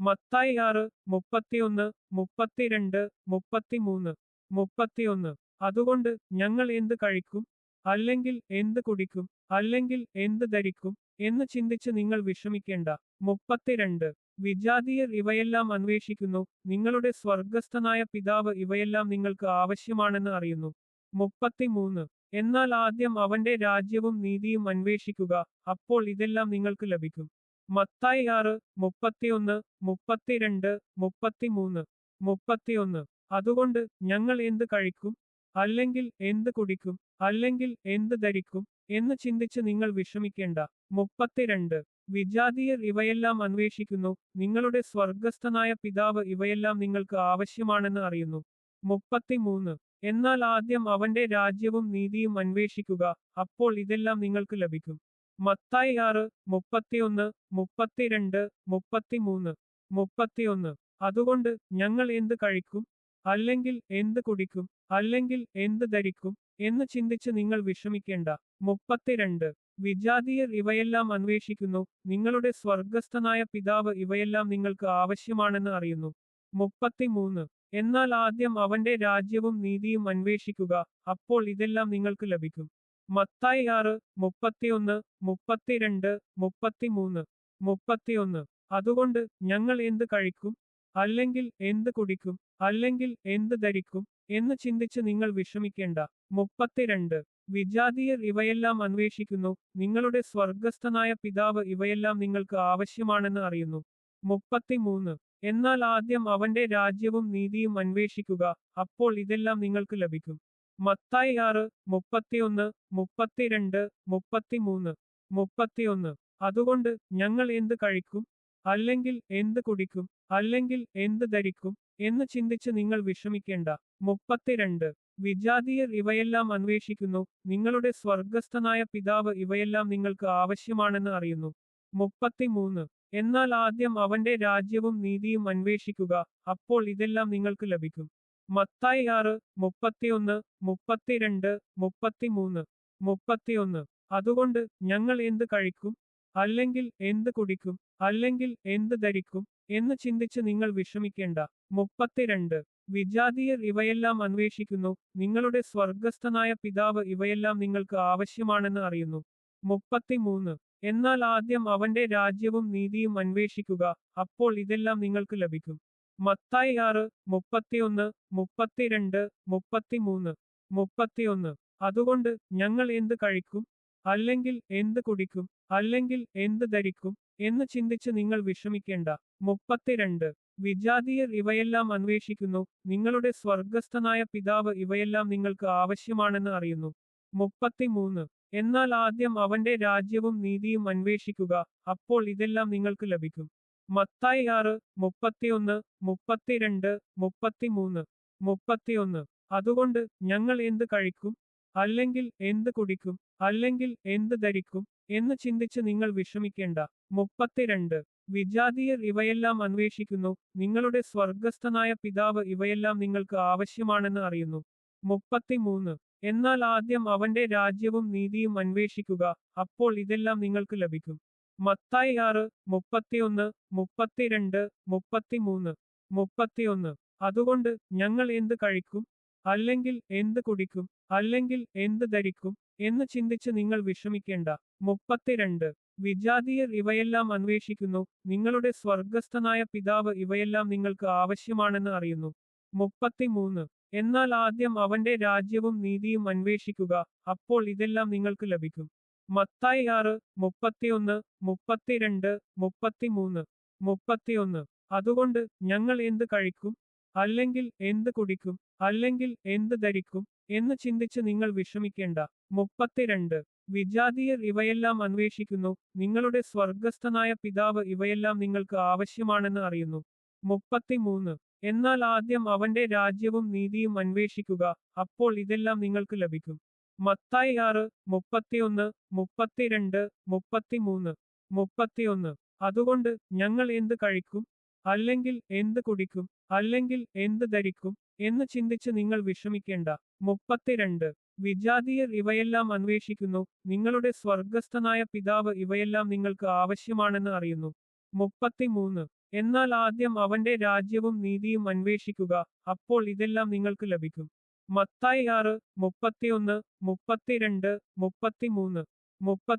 മത്തായി ആറ് മുപ്പത്തിയൊന്ന് മുപ്പത്തിരണ്ട് മുപ്പത്തിമൂന്ന് മുപ്പത്തിയൊന്ന്. അതുകൊണ്ട് ഞങ്ങൾ എന്ത് കഴിക്കും? അല്ലെങ്കിൽ എന്ത് കുടിക്കും? അല്ലെങ്കിൽ എന്ത് ധരിക്കും? എന്ന് ചിന്തിച്ച് നിങ്ങൾ വിഷമിക്കേണ്ട. മുപ്പത്തിരണ്ട്. വിജാതീയർ ഇവയെല്ലാം അന്വേഷിക്കുന്നു. നിങ്ങളുടെ സ്വർഗസ്ഥനായ പിതാവ് ഇവയെല്ലാം നിങ്ങൾക്ക് ആവശ്യമാണെന്ന് അറിയുന്നു. മുപ്പത്തിമൂന്ന്. എന്നാൽ ആദ്യം അവന്റെ രാജ്യവും നീതിയും അന്വേഷിക്കുക. അപ്പോൾ ഇതെല്ലാം നിങ്ങൾക്ക് ലഭിക്കും. മത്തായി ആറ് മുപ്പത്തിയൊന്ന് മുപ്പത്തിരണ്ട് മുപ്പത്തിമൂന്ന് മുപ്പത്തിയൊന്ന്. അതുകൊണ്ട് ഞങ്ങൾ എന്ത് കഴിക്കും? അല്ലെങ്കിൽ എന്ത് കുടിക്കും? അല്ലെങ്കിൽ എന്ത് ധരിക്കും? എന്ന് ചിന്തിച്ച് നിങ്ങൾ വിഷമിക്കേണ്ട. മുപ്പത്തിരണ്ട്. വിജാതീയർ ഇവയെല്ലാം അന്വേഷിക്കുന്നു. നിങ്ങളുടെ സ്വർഗസ്ഥനായ പിതാവ് ഇവയെല്ലാം നിങ്ങൾക്ക് ആവശ്യമാണെന്ന് അറിയുന്നു. മുപ്പത്തിമൂന്ന്. എന്നാൽ ആദ്യം അവന്റെ രാജ്യവും നീതിയും അന്വേഷിക്കുക. അപ്പോൾ ഇതെല്ലാം നിങ്ങൾക്ക് ലഭിക്കും. മത്തായി ആറ് മുപ്പത്തിയൊന്ന് മുപ്പത്തിരണ്ട് മുപ്പത്തിമൂന്ന് മുപ്പത്തിയൊന്ന്. അതുകൊണ്ട് ഞങ്ങൾ എന്ത് കഴിക്കും? അല്ലെങ്കിൽ എന്ത് കുടിക്കും? അല്ലെങ്കിൽ എന്ത് ധരിക്കും? എന്ന് ചിന്തിച്ച് നിങ്ങൾ വിഷമിക്കേണ്ട. മുപ്പത്തിരണ്ട്. വിജാതീയർ ഇവയെല്ലാം അന്വേഷിക്കുന്നു. നിങ്ങളുടെ സ്വർഗസ്ഥനായ പിതാവ് ഇവയെല്ലാം നിങ്ങൾക്ക് ആവശ്യമാണെന്ന് അറിയുന്നു. മുപ്പത്തിമൂന്ന്. എന്നാൽ ആദ്യം അവന്റെ രാജ്യവും നീതിയും അന്വേഷിക്കുക. അപ്പോൾ ഇതെല്ലാം നിങ്ങൾക്ക് ലഭിക്കും. മത്തായി ആറ് മുപ്പത്തിയൊന്ന് മുപ്പത്തിരണ്ട് മുപ്പത്തിമൂന്ന് മുപ്പത്തിയൊന്ന്. അതുകൊണ്ട് ഞങ്ങൾ എന്ത് കഴിക്കും? അല്ലെങ്കിൽ എന്ത് കുടിക്കും? അല്ലെങ്കിൽ എന്ത് ധരിക്കും? എന്ന് ചിന്തിച്ച് നിങ്ങൾ വിഷമിക്കേണ്ട. മുപ്പത്തിരണ്ട്. വിജാതീയർ ഇവയെല്ലാം അന്വേഷിക്കുന്നു. നിങ്ങളുടെ സ്വർഗസ്ഥനായ പിതാവ് ഇവയെല്ലാം നിങ്ങൾക്ക് ആവശ്യമാണെന്ന് അറിയുന്നു. മുപ്പത്തിമൂന്ന്. എന്നാൽ ആദ്യം അവന്റെ രാജ്യവും നീതിയും അന്വേഷിക്കുക. അപ്പോൾ ഇതെല്ലാം നിങ്ങൾക്ക് ലഭിക്കും. മത്തായി ആറ് മുപ്പത്തിയൊന്ന് മുപ്പത്തിരണ്ട് മുപ്പത്തിമൂന്ന് മുപ്പത്തിയൊന്ന്. അതുകൊണ്ട് ഞങ്ങൾ എന്ത് കഴിക്കും? അല്ലെങ്കിൽ എന്ത് കുടിക്കും? അല്ലെങ്കിൽ എന്ത് ധരിക്കും? എന്ന് ചിന്തിച്ച് നിങ്ങൾ വിഷമിക്കേണ്ട. മുപ്പത്തിരണ്ട്. വിജാതീയർ ഇവയെല്ലാം അന്വേഷിക്കുന്നു. നിങ്ങളുടെ സ്വർഗസ്ഥനായ പിതാവ് ഇവയെല്ലാം നിങ്ങൾക്ക് ആവശ്യമാണെന്ന് അറിയുന്നു. മുപ്പത്തിമൂന്ന്. എന്നാൽ ആദ്യം അവന്റെ രാജ്യവും നീതിയും അന്വേഷിക്കുക. അപ്പോൾ ഇതെല്ലാം നിങ്ങൾക്ക് ലഭിക്കും. മത്തായി ആറ് മുപ്പത്തിയൊന്ന് മുപ്പത്തിരണ്ട് മുപ്പത്തിമൂന്ന് മുപ്പത്തിയൊന്ന്. അതുകൊണ്ട് ഞങ്ങൾ എന്ത് കഴിക്കും? അല്ലെങ്കിൽ എന്ത് കുടിക്കും? അല്ലെങ്കിൽ എന്ത് ധരിക്കും? എന്ന് ചിന്തിച്ച് നിങ്ങൾ വിഷമിക്കേണ്ട. മുപ്പത്തിരണ്ട്. വിജാതീയർ ഇവയെല്ലാം അന്വേഷിക്കുന്നു. നിങ്ങളുടെ സ്വർഗസ്ഥനായ പിതാവ് ഇവയെല്ലാം നിങ്ങൾക്ക് ആവശ്യമാണെന്ന് അറിയുന്നു. മുപ്പത്തിമൂന്ന്. എന്നാൽ ആദ്യം അവന്റെ രാജ്യവും നീതിയും അന്വേഷിക്കുക. അപ്പോൾ ഇതെല്ലാം നിങ്ങൾക്ക് ലഭിക്കും. മത്തായി ആറ് മുപ്പത്തിയൊന്ന് മുപ്പത്തിരണ്ട് മുപ്പത്തിമൂന്ന് മുപ്പത്തിയൊന്ന്. അതുകൊണ്ട് ഞങ്ങൾ എന്ത് കഴിക്കും? അല്ലെങ്കിൽ എന്ത് കുടിക്കും? അല്ലെങ്കിൽ എന്ത് ധരിക്കും? എന്ന് ചിന്തിച്ച് നിങ്ങൾ വിഷമിക്കേണ്ട. മുപ്പത്തിരണ്ട്. വിജാതീയർ ഇവയെല്ലാം അന്വേഷിക്കുന്നു. നിങ്ങളുടെ സ്വർഗസ്ഥനായ പിതാവ് ഇവയെല്ലാം നിങ്ങൾക്ക് ആവശ്യമാണെന്ന് അറിയുന്നു. മുപ്പത്തിമൂന്ന്. എന്നാൽ ആദ്യം അവന്റെ രാജ്യവും നീതിയും അന്വേഷിക്കുക. അപ്പോൾ ഇതെല്ലാം നിങ്ങൾക്ക് ലഭിക്കും. മത്തായി ആറ് മുപ്പത്തിയൊന്ന് മുപ്പത്തിരണ്ട് മുപ്പത്തിമൂന്ന് മുപ്പത്തിയൊന്ന്. അതുകൊണ്ട് ഞങ്ങൾ എന്ത് കഴിക്കും? അല്ലെങ്കിൽ എന്ത് കുടിക്കും? അല്ലെങ്കിൽ എന്ത് ധരിക്കും? എന്ന് ചിന്തിച്ച് നിങ്ങൾ വിഷമിക്കേണ്ട. മുപ്പത്തിരണ്ട്. വിജാതീയർ ഇവയെല്ലാം അന്വേഷിക്കുന്നു. നിങ്ങളുടെ സ്വർഗസ്ഥനായ പിതാവ് ഇവയെല്ലാം നിങ്ങൾക്ക് ആവശ്യമാണെന്ന് അറിയുന്നു. മുപ്പത്തിമൂന്ന്. എന്നാൽ ആദ്യം അവന്റെ രാജ്യവും നീതിയും അന്വേഷിക്കുക. അപ്പോൾ ഇതെല്ലാം നിങ്ങൾക്ക് ലഭിക്കും. മത്തായി ആറ് മുപ്പത്തിയൊന്ന് മുപ്പത്തിരണ്ട് മുപ്പത്തിമൂന്ന് മുപ്പത്തിയൊന്ന്. അതുകൊണ്ട് ഞങ്ങൾ എന്ത് കഴിക്കും? അല്ലെങ്കിൽ എന്ത് കുടിക്കും? അല്ലെങ്കിൽ എന്ത് ധരിക്കും? എന്ന് ചിന്തിച്ച് നിങ്ങൾ വിഷമിക്കേണ്ട. മുപ്പത്തിരണ്ട്. വിജാതീയർ ഇവയെല്ലാം അന്വേഷിക്കുന്നു. നിങ്ങളുടെ സ്വർഗസ്ഥനായ പിതാവ് ഇവയെല്ലാം നിങ്ങൾക്ക് ആവശ്യമാണെന്ന് അറിയുന്നു. മുപ്പത്തിമൂന്ന്. എന്നാൽ ആദ്യം അവന്റെ രാജ്യവും നീതിയും അന്വേഷിക്കുക. അപ്പോൾ ഇതെല്ലാം നിങ്ങൾക്ക് ലഭിക്കും. മത്തായി ആറ് മുപ്പത്തിയൊന്ന് മുപ്പത്തിരണ്ട് മുപ്പത്തിമൂന്ന് മുപ്പത്തിയൊന്ന്. അതുകൊണ്ട് ഞങ്ങൾ എന്ത് കഴിക്കും? അല്ലെങ്കിൽ എന്ത് കുടിക്കും? അല്ലെങ്കിൽ എന്ത് ധരിക്കും? എന്ന് ചിന്തിച്ച് നിങ്ങൾ വിഷമിക്കേണ്ട. മുപ്പത്തിരണ്ട്. വിജാതീയർ ഇവയെല്ലാം അന്വേഷിക്കുന്നു. നിങ്ങളുടെ സ്വർഗസ്ഥനായ പിതാവ് ഇവയെല്ലാം നിങ്ങൾക്ക് ആവശ്യമാണെന്ന് അറിയുന്നു. മുപ്പത്തിമൂന്ന്. എന്നാൽ ആദ്യം അവന്റെ രാജ്യവും നീതിയും അന്വേഷിക്കുക. അപ്പോൾ ഇതെല്ലാം നിങ്ങൾക്ക് ലഭിക്കും. മത്തായി ആറ് മുപ്പത്തിയൊന്ന് മുപ്പത്തിരണ്ട് മുപ്പത്തിമൂന്ന് മുപ്പത്തിയൊന്ന്. അതുകൊണ്ട് ഞങ്ങൾ എന്ത് കഴിക്കും? അല്ലെങ്കിൽ എന്ത് കുടിക്കും? അല്ലെങ്കിൽ എന്ത് ധരിക്കും? എന്ന് ചിന്തിച്ച് നിങ്ങൾ വിഷമിക്കേണ്ട. മുപ്പത്തിരണ്ട്. വിജാതീയർ ഇവയെല്ലാം അന്വേഷിക്കുന്നു. നിങ്ങളുടെ സ്വർഗസ്ഥനായ പിതാവ് ഇവയെല്ലാം നിങ്ങൾക്ക് ആവശ്യമാണെന്ന് അറിയുന്നു. മുപ്പത്തിമൂന്ന്. എന്നാൽ ആദ്യം അവന്റെ രാജ്യവും നീതിയും അന്വേഷിക്കുക. അപ്പോൾ ഇതെല്ലാം നിങ്ങൾക്ക് ലഭിക്കും. മത്തായി ആറ് മുപ്പത്തിയൊന്ന് മുപ്പത്തിരണ്ട് മുപ്പത്തിമൂന്ന് മുപ്പത്തി